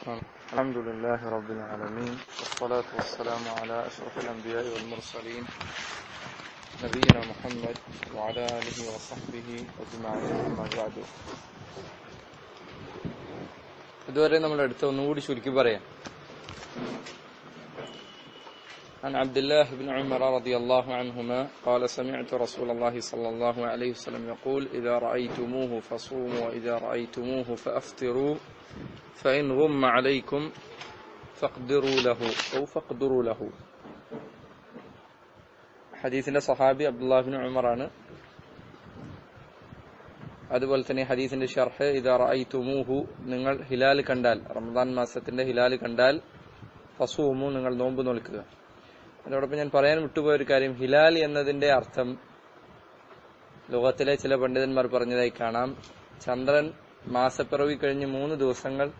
الحمد لله رب العالمين والصلاة والسلام على أشرف الأنبياء والمرسلين نبينا محمد وعلى آله وصحبه أجمعين أما بعد ഇതുവരെ നമ്മൾ എടുത്ത ഒന്നുകൂടി ചുരുക്കി പറയാം عن عبد الله بن عمر رضي الله عنهما قال سمعت رسول الله صلى الله عليه وسلم يقول إذا رأيتموه فصوموا وإذا رأيتموه فأفطروا فإن غم عليكم فاقدروا له أو فاقدروا له ഹദീസിന്റെ സഹാബി അബ്ദുല്ലാഹിബിൻ ഉമറാണ് അതുപോലെ തന്നെ ഹദീസിന്റെ ഷർഹ് ഇതാ റഅയ്തുമൂഹു നിങ്ങൾ ഹിലാൽ കണ്ടാൽ റമദാൻ മാസത്തിന്റെ ഹിലാൽ കണ്ടാൽ ഫസൂമു നിങ്ങൾ നോമ്പ് നോൽക്കുക അതോടൊപ്പം ഞാൻ പറയാൻ വിട്ടുപോയ ഒരു കാര്യം ഹിലാൽ എന്നതിന്റെ അർത്ഥം ലോകത്തിലെ ചില പണ്ഡിതന്മാർ പറഞ്ഞതായി കാണാം. ചന്ദ്രൻ മാസപ്പിറവി കഴിഞ്ഞ് മൂന്ന് ദിവസങ്ങൾ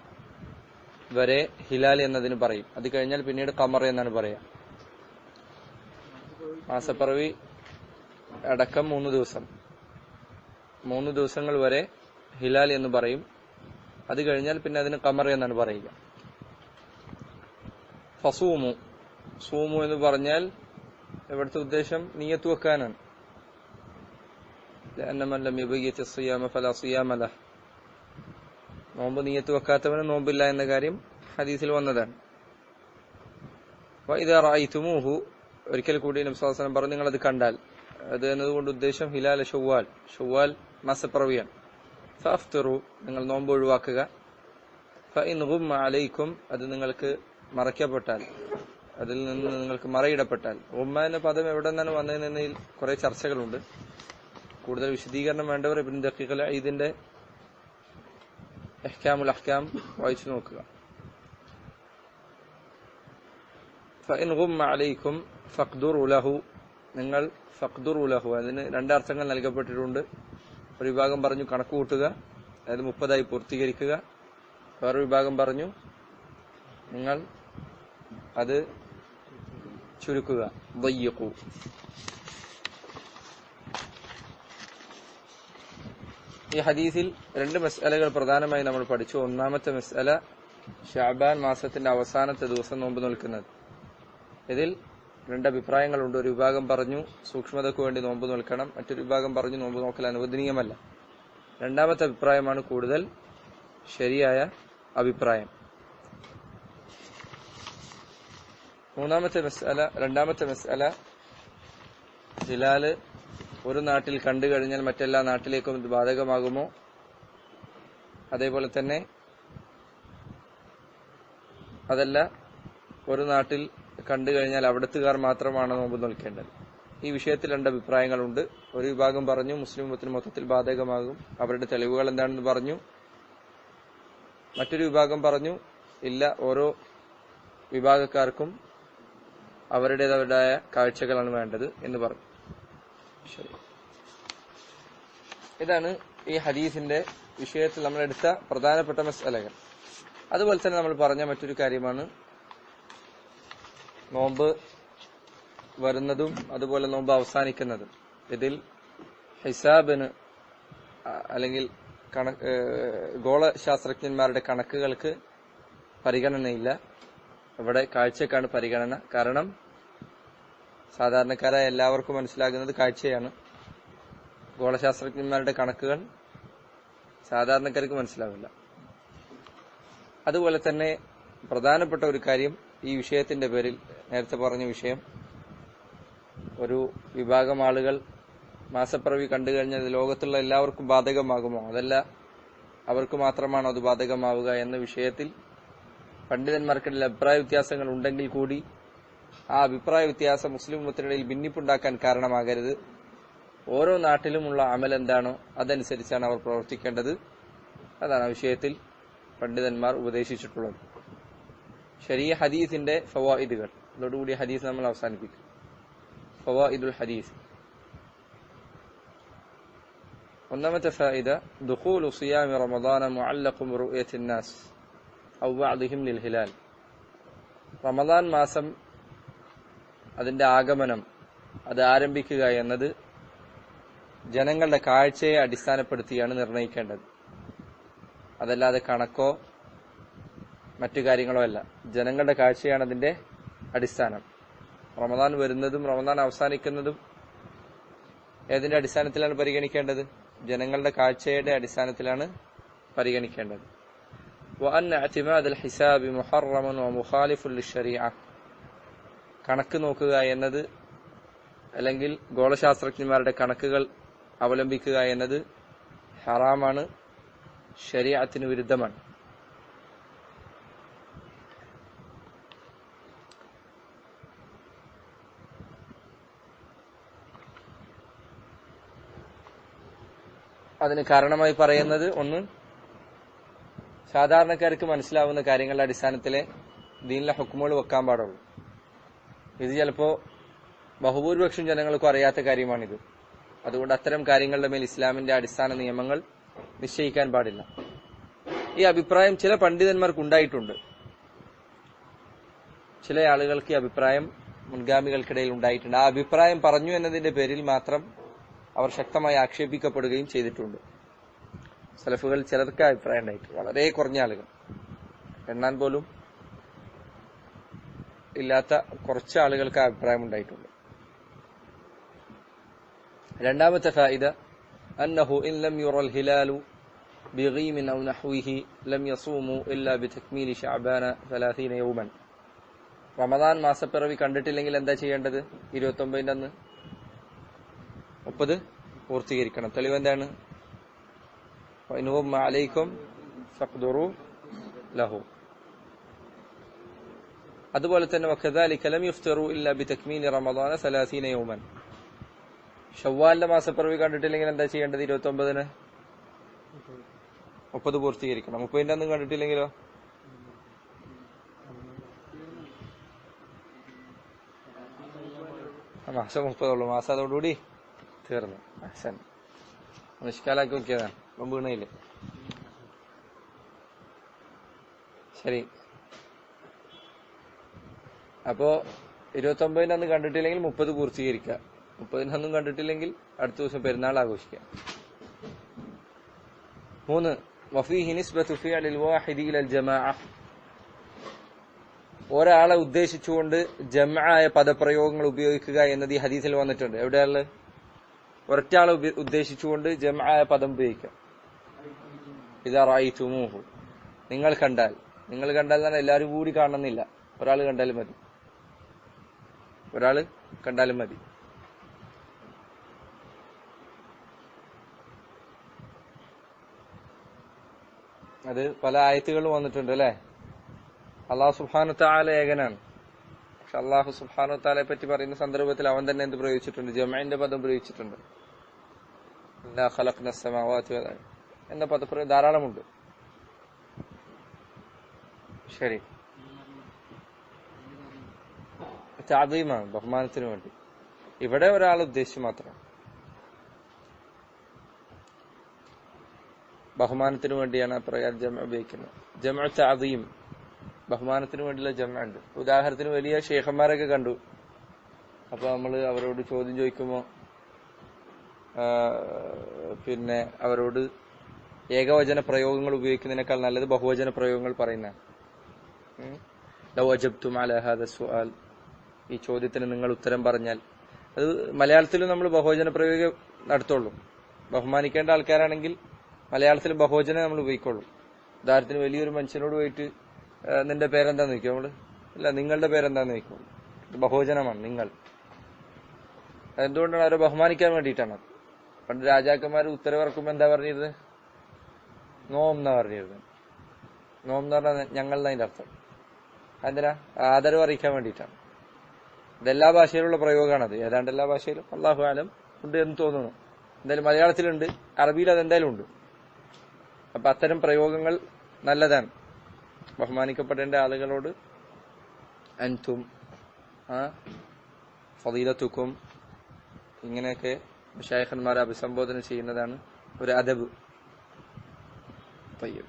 വരെ ഹിലാൽ എന്നതിന് പറയും. അത് കഴിഞ്ഞാൽ പിന്നീട് കമർ എന്നാണ് പറയാ. മാസപ്പിറവി അടക്കം മൂന്ന് ദിവസം. മൂന്ന് ദിവസങ്ങൾ വരെ ഹിലാൽ എന്ന് പറയും. അത് കഴിഞ്ഞാൽ പിന്നെ അതിന് കമർ എന്നാണ് പറയുക. ഫസൂമു. സൂമു എന്ന് പറഞ്ഞാൽ ഇവിടുത്തെ ഉദ്ദേശം? നീയത്ത് വെക്കാനാണ്. നോമ്പ് നീയത്ത് വെക്കാത്തവന് നോമ്പില്ല എന്ന കാര്യം ഹദീസിൽ വന്നതാണ്. ഒരിക്കൽ കൂടി നബ്സാസനം പറഞ്ഞു നിങ്ങളത് കണ്ടാൽ. അത് എന്നതുകൊണ്ട് ഉദ്ദേശം ഹിലാൽ ഷവ്വാൽ. ഷവ്വാൽ മാസപ്പിറവിയാണ്. നിങ്ങൾ നോമ്പ് ഒഴിവാക്കുക. അത് നിങ്ങൾക്ക് മറയ്ക്കപ്പെട്ടാൽ. അതിൽ നിന്ന് നിങ്ങൾക്ക് മറയിടപ്പെട്ടാൽ ഉമ്മ എന്ന പദം എവിടെ നിന്നാണ് വന്നതെന്ന് കുറെ ചർച്ചകളുണ്ട്. കൂടുതൽ വിശദീകരണം വേണ്ടവർ ഇബിൻ ദഖീഖൽ ഇതിന്റെ എഹ്കാമുൽ അഹ്കാം വായിച്ചു നോക്കുക. അലൈക്കും ഫഖ്ദുറു ലഹു. നിങ്ങൾ ഫഖ്ദുറു ഉലഹു അതിന് രണ്ടർത്ഥങ്ങൾ നൽകപ്പെട്ടിട്ടുണ്ട്. ഒരു വിഭാഗം പറഞ്ഞു കണക്ക് കൂട്ടുക അതായത് മുപ്പതായി പൂർത്തീകരിക്കുക. വേറൊരു വിഭാഗം പറഞ്ഞു നിങ്ങൾ അത് ചുരുക്കുക. ദയ്യക്കു ഈ ഹദീസിൽ രണ്ട് മസ്അലകൾ പ്രധാനമായി നമ്മൾ പഠിച്ചു. ഒന്നാമത്തെ മസ്അല ഷാബാൻ മാസത്തിന്റെ അവസാനത്തെ ദിവസം നോമ്പ് നിൽക്കുന്നത്. ഇതിൽ രണ്ട് അഭിപ്രായങ്ങളുണ്ട്. ഒരു വിഭാഗം പറഞ്ഞു സൂക്ഷ്മതയ്ക്ക് വേണ്ടി നോമ്പ് നിൽക്കണം. മറ്റൊരു വിഭാഗം പറഞ്ഞു നോമ്പ് നോക്കൽ അനുവദനീയമല്ല. രണ്ടാമത്തെ അഭിപ്രായമാണ് കൂടുതൽ ശരിയായ അഭിപ്രായം. മൂന്നാമത്തെ മെസ്അല രണ്ടാമത്തെ മെസ്അല ഹിലാൽ ഒരു നാട്ടിൽ കണ്ടു കഴിഞ്ഞാൽ മറ്റെല്ലാ നാട്ടിലേക്കും ഇത് ബാധകമാകുമോ? അതേപോലെ തന്നെ അതല്ല ഒരു നാട്ടിൽ കണ്ടു കഴിഞ്ഞാൽ അവിടത്തുകാർ മാത്രമാണ് നോമ്പ് നിൽക്കേണ്ടത്. ഈ വിഷയത്തിൽ രണ്ട് അഭിപ്രായങ്ങളുണ്ട്. ഒരു വിഭാഗം പറഞ്ഞു മുസ്ലിം ഉമ്മത്തിന് മൊത്തത്തിൽ ബാധകമാകും. അവരുടെ തെളിവുകൾ എന്താണെന്ന് പറഞ്ഞു. മറ്റൊരു വിഭാഗം പറഞ്ഞു ഇല്ല ഓരോ വിഭാഗക്കാർക്കും അവരുടേതവരുടേതായ കാഴ്ചകളാണ് വേണ്ടത് എന്ന് പറഞ്ഞു. ശരി. ഇതാണ് ഈ ഹദീസിന്റെ വിഷയത്തിൽ നമ്മൾ എടുത്ത പ്രധാനപ്പെട്ട മസലകൾ. അതുപോലെ തന്നെ നമ്മൾ പറഞ്ഞ മറ്റൊരു കാര്യമാണ് നോമ്പ് വരുന്നതും അതുപോലെ നോമ്പ് അവസാനിക്കുന്നതും. ഇതിൽ ഹിസാബിന് അല്ലെങ്കിൽ കണ ഗോളശാസ്ത്രജ്ഞന്മാരുടെ കണക്കുകൾക്ക് പരിഗണനയില്ല. ഇവിടെ കാഴ്ചക്കാണ് പരിഗണന. കാരണം സാധാരണക്കാരായ എല്ലാവർക്കും മനസ്സിലാകുന്നത് കാഴ്ചയാണ്. ഗോളശാസ്ത്രജ്ഞന്മാരുടെ കണക്കുകൾ സാധാരണക്കാർക്ക് മനസ്സിലാവില്ല. അതുപോലെ തന്നെ പ്രധാനപ്പെട്ട ഒരു കാര്യം ഈ വിഷയത്തിന്റെ പേരിൽ നേരത്തെ പറഞ്ഞ വിഷയം. ഒരു വിഭാഗം ആളുകൾ മാസപ്പിറവി കണ്ടു കഴിഞ്ഞാൽ ലോകത്തുള്ള എല്ലാവർക്കും ബാധകമാകുമോ? അതല്ല അവർക്ക് മാത്രമാണോ അത് ബാധകമാവുക എന്ന വിഷയത്തിൽ പണ്ഡിതന്മാർക്കിടയിൽ അഭിപ്രായ വ്യത്യാസങ്ങൾ ഉണ്ടെങ്കിൽ കൂടി ആ അഭിപ്രായ വ്യത്യാസം മുസ്ലിം ഉമ്മത്തിനിടയിൽ ഭിന്നിപ്പുണ്ടാക്കാൻ കാരണമാകരുത്. ഓരോ നാട്ടിലുമുള്ള അമൽ എന്താണോ അതനുസരിച്ചാണ് അവർ പ്രവർത്തിക്കേണ്ടത്. അതാണ് ആ വിഷയത്തിൽ പണ്ഡിതന്മാർ ഉപദേശിച്ചിട്ടുള്ളത്. ശരിയ ഹദീസിന്റെ ഫവായിദുകൾ. അതോടുകൂടി ഹദീസ് നമ്മൾ അവസാനിപ്പിക്കും. ഫവായിദുൽ ഹദീസ്. ഒന്നാമത്തെ ഫായിദ ദുഖൂൽ റമദാന മുഅല്ലഖും റുയത്തിൻ നാസ്. ഔ ബഅദിഹിം ലിൽ ഹിലാൽ. റമദാൻ മാസം അതിന്റെ ആഗമനം അത് ആരംഭിക്കുക എന്നത് ജനങ്ങളുടെ കാഴ്ചയെ അടിസ്ഥാനപ്പെടുത്തിയാണ് നിർണയിക്കേണ്ടത്. അതല്ലാതെ കണക്കോ മറ്റു കാര്യങ്ങളോ അല്ല. ജനങ്ങളുടെ കാഴ്ചയാണ് അതിന്റെ അടിസ്ഥാനം. റമദാൻ വരുന്നതും റമദാൻ അവസാനിക്കുന്നതും ഏതിന്റെ അടിസ്ഥാനത്തിലാണ് പരിഗണിക്കേണ്ടത്? ജനങ്ങളുടെ കാഴ്ചയുടെ അടിസ്ഥാനത്തിലാണ് പരിഗണിക്കേണ്ടത്. വഅന്ന അത്തിമാദ് അൽ ഹിസാബി മുഹറമൻ വ മുഖാലിഫുൽ ഷരീഅ കണക്ക് നോക്കുക എന്നത് അല്ലെങ്കിൽ ഗോളശാസ്ത്രജ്ഞന്മാരുടെ കണക്കുകൾ അവലംബിക്കുക എന്നത് ഹറാമാണ് ശരീഅത്തിന് വിരുദ്ധമാണ്. അതിന് കാരണമായി പറയുന്നത് ഒന്ന് സാധാരണക്കാർക്ക് മനസ്സിലാവുന്ന കാര്യങ്ങളുടെ അടിസ്ഥാനത്തിൽ ദീനിലെ ഹുക്കുമുകൾ വെക്കാൻ പാടുള്ളൂ. ഇത് ചിലപ്പോ ബഹുഭൂരിപക്ഷം ജനങ്ങൾക്കും അറിയാത്ത കാര്യമാണിത്. അതുകൊണ്ട് അത്തരം കാര്യങ്ങളുടെ മേൽ ഇസ്ലാമിന്റെ അടിസ്ഥാന നിയമങ്ങൾ നിശ്ചയിക്കാൻ പാടില്ല. ഈ അഭിപ്രായം ചില പണ്ഡിതന്മാർക്ക് ഉണ്ടായിട്ടുണ്ട്. ചില ആളുകൾക്ക് ഈ അഭിപ്രായം മുൻഗാമികൾക്കിടയിൽ ഉണ്ടായിട്ടുണ്ട്. ആ അഭിപ്രായം പറഞ്ഞു എന്നതിന്റെ പേരിൽ മാത്രം അവർ ശക്തമായി ആക്ഷേപിക്കപ്പെടുകയും ചെയ്തിട്ടുണ്ട്. സലഫുകൾ ചിലർക്ക് അഭിപ്രായം ഉണ്ടായിട്ടുണ്ട് വളരെ കുറഞ്ഞ ആളുകൾ എണ്ണാൻ പോലും ഇല്ലാത്ത കുറച്ച് ആളുകൾക്ക് ആ അഭിപ്രായം ഉണ്ടായിട്ടുണ്ട് രണ്ടാമത്തെ ഫായിദ അന്നഹു ഇൻ ലം യുറൽ ഹിലാലു بغيم أو نحوه لم يصوموا إلا بتكميل شعبان ثلاثين يوما റമദാൻ മാസപ്പിറവി കണ്ടിട്ടില്ലെങ്കിൽ എന്താ ചെയ്യേണ്ടത് ഇരുപത്തി ഒമ്പതിന്റെ അന്ന് മുപ്പത് പൂർത്തീകരിക്കണം തെളിവ് എന്താണ് അലൈക്കും فاقدروا له അതുപോലെ തന്നെ വഖദാലിക ലം യുഫ്തിറു ഇല്ല ബിതക്മീൽ റമദാന 30 യൗമൻ. ഷവ്വാലിന്റെ മാസപ്പിറവി കണ്ടിട്ടില്ലെങ്കിൽ എന്താ ചെയ്യേണ്ടത് ഇരുപത്തി ഒമ്പതിന് മുപ്പത് പൂർത്തീകരിക്കണം. മുപ്പതിന്റെ അന്ന് കണ്ടിട്ടില്ലെങ്കിലോ? മാസം മുപ്പതുള്ളൂ മാസം അതോടുകൂടി തീർന്നു. അഹ്സൻ. നിഷ്കാലാക്കി നോക്കിയതാണ് ഇപ്പം വീണയിൽ ശരി. അപ്പോ ഇരുപത്തി ഒമ്പതിന് അന്ന് കണ്ടിട്ടില്ലെങ്കിൽ മുപ്പത് പൂർത്തീകരിക്കുക. മുപ്പതിനൊന്നും കണ്ടിട്ടില്ലെങ്കിൽ അടുത്ത ദിവസം പെരുന്നാൾ ആഘോഷിക്കുക. മൂന്ന് വഫീഹി നിസ്ബത്തു വാഹിദി ഇലൽ ഒരാളെ ഉദ്ദേശിച്ചുകൊണ്ട് ജമായ പദപ്രയോഗങ്ങൾ ഉപയോഗിക്കുക എന്നത് ഈ ഹദീസിൽ വന്നിട്ടുണ്ട്. എവിടെയാണ് ഒരൊറ്റാളെ ഉപ- ഉദ്ദേശിച്ചുകൊണ്ട് ജമായ പദം ഉപയോഗിക്കാം. ഇതാ റായിത്തുമൂഹു നിങ്ങൾ കണ്ടാൽ. നിങ്ങൾ കണ്ടാൽ തന്നെ എല്ലാവരും കൂടി കാണണമെന്നില്ല. ഒരാൾ കണ്ടാലും മതി. ഒരാൾ കണ്ടാലും മതി. അത് പല ആയത്തുകളും വന്നിട്ടുണ്ട് അല്ലെ? അള്ളാഹു സുബ്ഹാനു താല ഏകനാണ്. പക്ഷെ അള്ളാഹു സുബ്ഹാനു താലയെ പറ്റി പറയുന്ന സന്ദർഭത്തിൽ അവൻ തന്നെ എന്ത് പ്രയോഗിച്ചിട്ടുണ്ട്? ജമാന്റെ പദം പ്രയോഗിച്ചിട്ടുണ്ട്. എന്ന പദപ്രയോഗം ധാരാളമുണ്ട് ശരി താദീമാണ് ബഹുമാനത്തിന് വേണ്ടി. ഇവിടെ ഒരാൾ ഉദ്ദേശിച്ചു മാത്രം. ബഹുമാനത്തിന് വേണ്ടിയാണ് പ്രകാരം ജമ ഉപയോഗിക്കുന്നത്. ജമ താദീം ബഹുമാനത്തിന് വേണ്ടിയുള്ള ജമ ഉണ്ട്. ഉദാഹരണത്തിന് വലിയ ഷേഖന്മാരൊക്കെ കണ്ടു. അപ്പൊ നമ്മൾ അവരോട് ചോദ്യം ചോദിക്കുമ്പോ ആ, പിന്നെ അവരോട് ഏകവചന പ്രയോഗങ്ങൾ ഉപയോഗിക്കുന്നതിനേക്കാൾ നല്ലത് ബഹുവചന പ്രയോഗങ്ങൾ പറയുന്നതാണ് ഉം. അജബ്തും ഈ ചോദ്യത്തിന് നിങ്ങൾ ഉത്തരം പറഞ്ഞാൽ അത് മലയാളത്തിലും നമ്മൾ ബഹുവചന പ്രയോഗം നടത്തുള്ളൂ. ബഹുമാനിക്കേണ്ട ആൾക്കാരാണെങ്കിൽ മലയാളത്തിൽ ബഹുവചനം നമ്മൾ ഉപയോഗിക്കുള്ളൂ. ഉദാഹരണത്തിന് വലിയൊരു മനുഷ്യനോട് പോയിട്ട് നിന്റെ പേരെന്താന്ന് ചോദിക്കും? നമ്മൾ ഇല്ല നിങ്ങളുടെ പേരെന്താന്ന് ചോദിക്കും? ബഹുവചനമാണ് നിങ്ങൾ. എന്തുകൊണ്ടാണ് അവരെ ബഹുമാനിക്കാൻ വേണ്ടിയിട്ടാണ്? പണ്ട് രാജാക്കന്മാർ ഉത്തരവിറക്കുമ്പോ എന്താ പറഞ്ഞിരുന്നത് നോം എന്നാ പറഞ്ഞിരുന്നത് നോം എന്ന് പറഞ്ഞാൽ ഞങ്ങൾ എന്നതിന്റെ അർത്ഥം. എന്തിനാ ആദരവ് അറിയിക്കാൻ വേണ്ടിയിട്ടാണ്. ഇതെല്ലാ ഭാഷയിലുള്ള പ്രയോഗമാണത് ഏതാണ്ട് എല്ലാ ഭാഷയിലും അള്ളാഹു ആലം ഉണ്ട് എന്ന് തോന്നുന്നു. എന്തായാലും മലയാളത്തിലുണ്ട് അറബിയിൽ അതെന്തായാലും ഉണ്ട്. അപ്പൊ അത്തരം പ്രയോഗങ്ങൾ നല്ലതാണ്. ബഹുമാനിക്കപ്പെടേണ്ട ആളുകളോട് അൻതും ഫതീലത്തുക്കും ഇങ്ങനെയൊക്കെ ഷായഖന്മാരെ അഭിസംബോധന ചെയ്യുന്നതാണ് ഒരു അദബ് طيب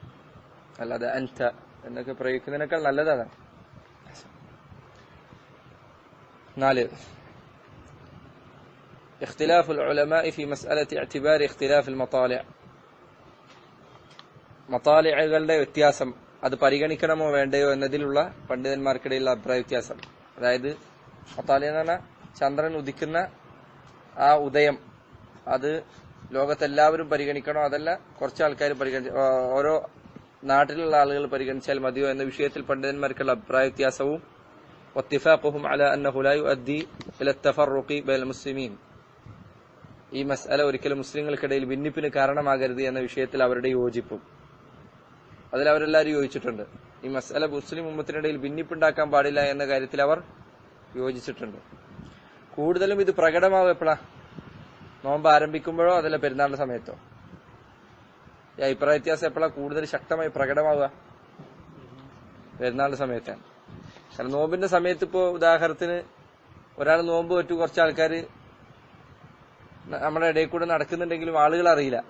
അല്ലാതെ അൻത എന്നൊക്കെ പ്രയോഗിക്കുന്നതിനേക്കാൾ നല്ലതാണ് നാല് اختلاف العلماء في مسألة اعتبار اختلاف المطالع മത്താലികളുടെ വ്യത്യാസം അത് പരിഗണിക്കണമോ വേണ്ടയോ എന്നതിലുള്ള പണ്ഡിതന്മാർക്കിടയിലുള്ള അഭിപ്രായ വ്യത്യാസം അതായത് അത്താലി എന്ന് പറഞ്ഞാൽ ചന്ദ്രൻ ഉദിക്കുന്ന ആ ഉദയം അത് ലോകത്തെല്ലാവരും പരിഗണിക്കണോ? അതല്ല കുറച്ച് ആൾക്കാർ പരിഗണി ഓരോ നാട്ടിലുള്ള ആളുകൾ പരിഗണിച്ചാൽ മതിയോ എന്ന വിഷയത്തിൽ പണ്ഡിതന്മാർക്കുള്ള അഭിപ്രായ വ്യത്യാസവും ഒത്തിഫാഖുഹും അല അന്നഹുലായു അദ്ദി ഇലത്തഫറുഖി ബൽ മുസ്ലിമീൻ. ഈ മസ്അല ഒരിക്കലും മുസ്ലിങ്ങൾക്കിടയിൽ ഭിന്നിപ്പിന് കാരണമാകരുത് എന്ന വിഷയത്തിൽ അവരുടെ യോജിപ്പും. അതിൽ അവരെല്ലാവരും യോജിച്ചിട്ടുണ്ട്. ഈ മസ്അല മുസ്ലിം ഉമ്മത്തിനിടയിൽ ഭിന്നിപ്പുണ്ടാക്കാൻ പാടില്ല എന്ന കാര്യത്തിൽ അവർ യോജിച്ചിട്ടുണ്ട്. കൂടുതലും ഇത് പ്രകടമാവും എപ്പോഴാ നോമ്പ് ആരംഭിക്കുമ്പോഴോ അതല്ല പെരുന്നാളിന്റെ സമയത്തോ? ഈ അഭിപ്രായ വ്യത്യാസം എപ്പോഴാ കൂടുതൽ ശക്തമായി പ്രകടമാവുക? പെരുന്നാളിന്റെ സമയത്താണ് കാരണം നോമ്പിന്റെ സമയത്ത് ഇപ്പോ ഉദാഹരണത്തിന് ഒരാൾ നോമ്പ് പറ്റു കുറച്ച് ആൾക്കാർ നമ്മുടെ ഇടയിൽ കൂടെ നടക്കുന്നുണ്ടെങ്കിലും ആളുകൾ അറിയില്ല.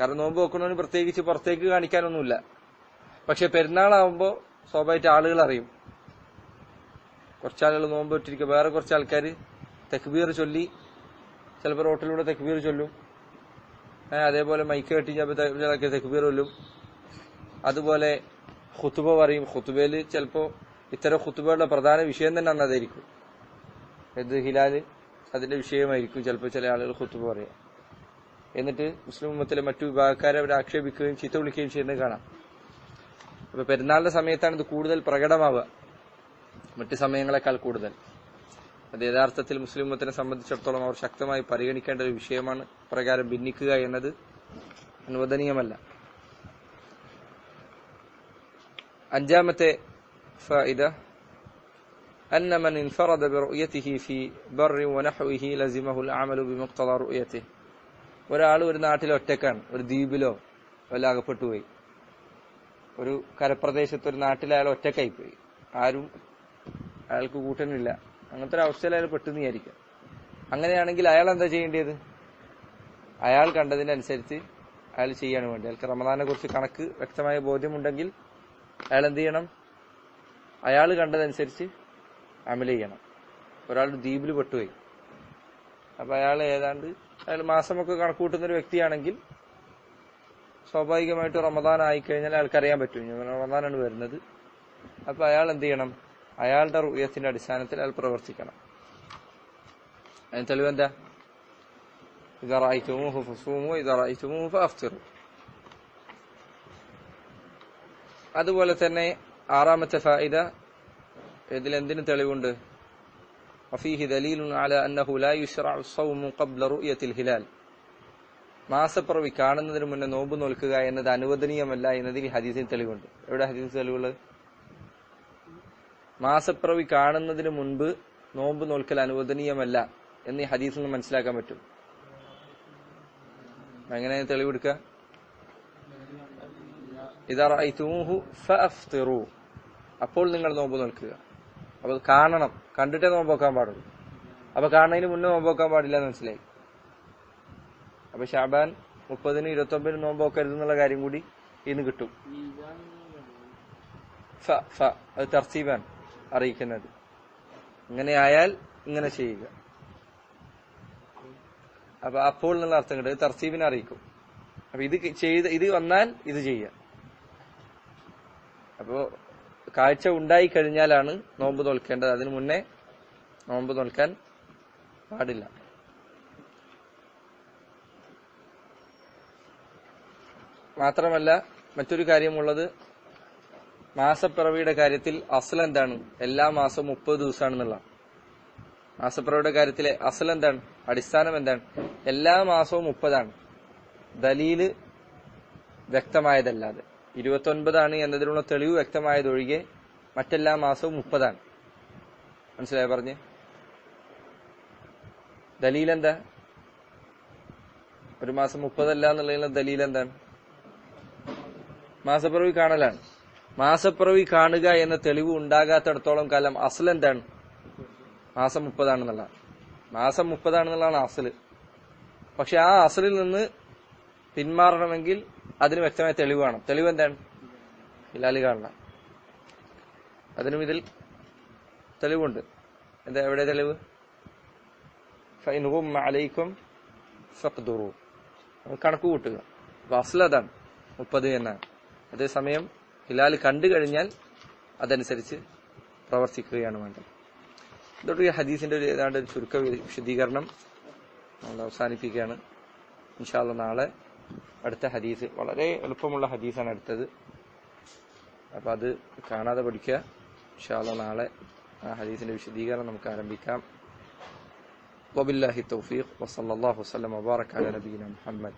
കാരണം നോമ്പ് വെക്കണവന് പ്രത്യേകിച്ച് പുറത്തേക്ക് കാണിക്കാനൊന്നുമില്ല. പക്ഷെ പെരുന്നാളാവുമ്പോ സ്വാഭാവികമായിട്ട് ആളുകൾ അറിയും. കുറച്ചാളുകൾ നോമ്പ് വിട്ടിരിക്കുക വേറെ കുറച്ച് ആൾക്കാർ തെക്ബീർ ചൊല്ലി ചിലപ്പോൾ റോട്ടിലൂടെ തെക്കുപീർ ചൊല്ലും. അതേപോലെ മൈക്ക് കെട്ടി ചിലപ്പോൾ തെക്കുപീർ ചൊല്ലും. അതുപോലെ ഹുത്തുബ പറയും. ഹുത്തുബയിൽ ചിലപ്പോൾ ഇത്തരം ഹുത്തുബയുടെ പ്രധാന വിഷയം തന്നെ അന്നതായിരിക്കും ഇത് ഹിലാൽ അതിന്റെ വിഷയമായിരിക്കും ചിലപ്പോൾ ചില ആളുകൾ ഹുത്തുബ പറയുക എന്നിട്ട് മുസ്ലിം ഉമ്മത്തിലെ മറ്റു വിഭാഗക്കാരെ അവരെ ആക്ഷേപിക്കുകയും ചീത്ത വിളിക്കുകയും ചെയ്യുന്നത് കാണാം. അപ്പൊ പെരുന്നാളിന്റെ സമയത്താണ് ഇത് കൂടുതൽ പ്രകടമാവുക. മറ്റ് സമയങ്ങളെക്കാൾ കൂടുതൽ. അത് യഥാർത്ഥത്തിൽ മുസ്ലിം ഉമ്മത്തിനെ സംബന്ധിച്ചിടത്തോളം അവർ ശക്തമായി പരിഗണിക്കേണ്ട ഒരു വിഷയമാണ് പ്രകാരം ഭിന്നിക്കുക എന്നത് അനുവദനീയമല്ല അഞ്ചാമത്തെ ഫായിദ أن من انفرد برؤيته في بر ونحوه لزمه العمل بمقتضى رؤيته ഒരാൾ ഒരു നാട്ടിൽ ഒറ്റക്കാണ് ഒരു ദ്വീപിലോ വല്ല അകപ്പെട്ടു പോയി ഒരു കരപ്രദേശത്ത് ഒരു നാട്ടിൽ അയാൾ ഒറ്റക്കായി പോയി ആരും അയാൾക്ക് കൂട്ടനില്ല അങ്ങനത്തെ ഒരു അവസ്ഥയിൽ അയാൾ പെട്ടെന്ന് വിചാരിക്കാം അങ്ങനെയാണെങ്കിൽ അയാൾ എന്താ ചെയ്യേണ്ടത്? അയാൾ കണ്ടതിനനുസരിച്ച് അയാൾ ചെയ്യാണ് വേണ്ടി അയാൾക്ക് റമദാനെ കുറിച്ച് കണക്ക് വ്യക്തമായ ബോധ്യമുണ്ടെങ്കിൽ അയാൾ എന്ത് ചെയ്യണം? അയാൾ കണ്ടതനുസരിച്ച് അമൽ ചെയ്യണം. ഒരാൾ ദ്വീപിൽ പെട്ടുപോയി. അപ്പൊ അയാൾ ഏതാണ്ട് അയാൾ മാസമൊക്കെ കണക്ക് കൂട്ടുന്ന ഒരു വ്യക്തിയാണെങ്കിൽ സ്വാഭാവികമായിട്ട് റമദാൻ ആയിക്കഴിഞ്ഞാൽ അയാൾക്ക് അറിയാൻ പറ്റും. റമദാനാണ് വരുന്നത്. അപ്പൊ അയാൾ എന്ത് ചെയ്യണം? അയാളുടെ റുയത്തിന്റെ അടിസ്ഥാനത്തിൽ അയാൾ പ്രവർത്തിക്കണം അതിന് തെളിവ് എന്താ إذا رأيتموه فصوموا وإذا رأيتموه فأفطروا അതുപോലെ തന്നെ ആറാമത്തെ ഫായിദ ഇതിൽ എന്തിനു തെളിവുണ്ട് وفيه دليل على أنه لا يشرع الصوم قبل رؤية الهلال മാസപ്പിറവി കാണുന്നതിന് മുന്നേ നോമ്പ് നോൽക്കുക എന്നത് അനുവദനീയമല്ല എന്നതിൽ ഈ ഹദീസിന് തെളിവുണ്ട് എവിടെ ഹദീസ് തെളിവുള്ളത് മാസപ്പിറവി കാണുന്നതിന് മുൻപ് നോമ്പ് നോൽക്കൽ അനുവദനീയമല്ല എന്ന് ഈ ഹദീസിൽ നിന്ന് മനസ്സിലാക്കാൻ പറ്റും. എങ്ങനെ തെളിവെടുക്കുക ഇതാ റഅയ്തുമൂഹു ഫഅഫ്തിറു. അപ്പോൾ നിങ്ങൾ നോമ്പ് നോൽക്കുക. അപ്പൊ കാണണം. കണ്ടിട്ടേ നോമ്പ് നോക്കാൻ പാടുള്ളൂ. അപ്പൊ കാണുന്നതിന് മുന്നേ നോമ്പ് നോക്കാൻ പാടില്ല എന്ന് മനസ്സിലായി. അപ്പൊ ഷാബാൻ മുപ്പതിന് ഇരുപത്തി ഒമ്പതിന് നോമ്പ് നോക്കരുത് എന്നുള്ള കാര്യം കൂടി ഇന്ന് കിട്ടും. ഫ ഫ അത് തർസീബാൻ അറിയിക്കുന്നത്. ഇങ്ങനെയായാൽ ഇങ്ങനെ ചെയ്യുക. അപ്പൊ അപ്പോൾ എന്നുള്ള അർത്ഥം കിട്ടും തർസീബിനെ അറിയിക്കും. അപ്പൊ ഇത് ചെയ്ത് ഇത് വന്നാൽ ഇത് ചെയ്യുക അപ്പോ കാഴ്ച ഉണ്ടായി കഴിഞ്ഞാലാണ് നോമ്പ് നോൽക്കേണ്ടത് അതിനു മുന്നേ നോമ്പ് നോൽക്കാൻ പാടില്ല. മാത്രമല്ല മറ്റൊരു കാര്യമുള്ളത് മാസപ്പിറവിയുടെ കാര്യത്തിൽ അസൽ എന്താണ്? എല്ലാ മാസവും മുപ്പത് ദിവസമാണെന്നുള്ള മാസപ്പിറവിയുടെ കാര്യത്തിലെ അസൽ എന്താണ്? അടിസ്ഥാനം എന്താണ്? എല്ലാ മാസവും മുപ്പതാണ്. ദലീൽ വ്യക്തമായതല്ലാതെ. ഇരുപത്തൊൻപതാണ് എന്നതിനുള്ള തെളിവ് വ്യക്തമായതൊഴികെ മറ്റെല്ലാ മാസവും മുപ്പതാണ്. മനസ്സിലായോ പറഞ്ഞ്? ദലീൽ എന്താ? ഒരു മാസം മുപ്പതല്ല എന്നുള്ളതിനുള്ള ദലീൽ എന്താണ്? മാസപ്പിറവി കാണലാണ്. മാസപ്പിറവി കാണുക എന്ന തെളിവ് ഉണ്ടാകാത്തിടത്തോളം കാലം അസൽ എന്താണ്? മാസം മുപ്പതാണെന്നുള്ള. മാസം മുപ്പതാണെന്നുള്ളതാണ് അസൽ. പക്ഷെ ആ അസലിൽ നിന്ന് പിന്മാറണമെങ്കിൽ അതിന് വ്യക്തമായ തെളിവ് വേണം. തെളിവ് എന്താണ്? ഹിലാലി കാണണം. അതിനും ഇതിൽ തെളിവുണ്ട്. എന്താ എവിടെ തെളിവ്? ഫൈനുവും അലൈക്കും ഫഖ്ദുറു കണക്ക് കൂട്ടുക. അപ്പൊ അസൽ മുപ്പത് എന്നാണ്. അതേസമയം ഹിലാൽ കണ്ടു കഴിഞ്ഞാൽ അതനുസരിച്ച് പ്രവർത്തിക്കുകയാണ് വേണ്ടത് ഇതോടെ ഈ ഹദീസിന്റെ ഒരു ഏതാണ്ട് ഒരു ചുരുക്ക വിശദീകരണം നമ്മൾ അവസാനിപ്പിക്കുകയാണ് ഇൻഷാല്ല നാളെ അടുത്ത ഹദീസ് വളരെ എളുപ്പമുള്ള ഹദീസാണ് അടുത്തത് അപ്പൊ അത് കാണാതെ പഠിക്കുക ഇൻഷാല്ല നാളെ ആ ഹദീസിന്റെ വിശദീകരണം നമുക്ക് ആരംഭിക്കാം وبالله التوفيق وصلى الله وسلم وبارك على نبينا محمد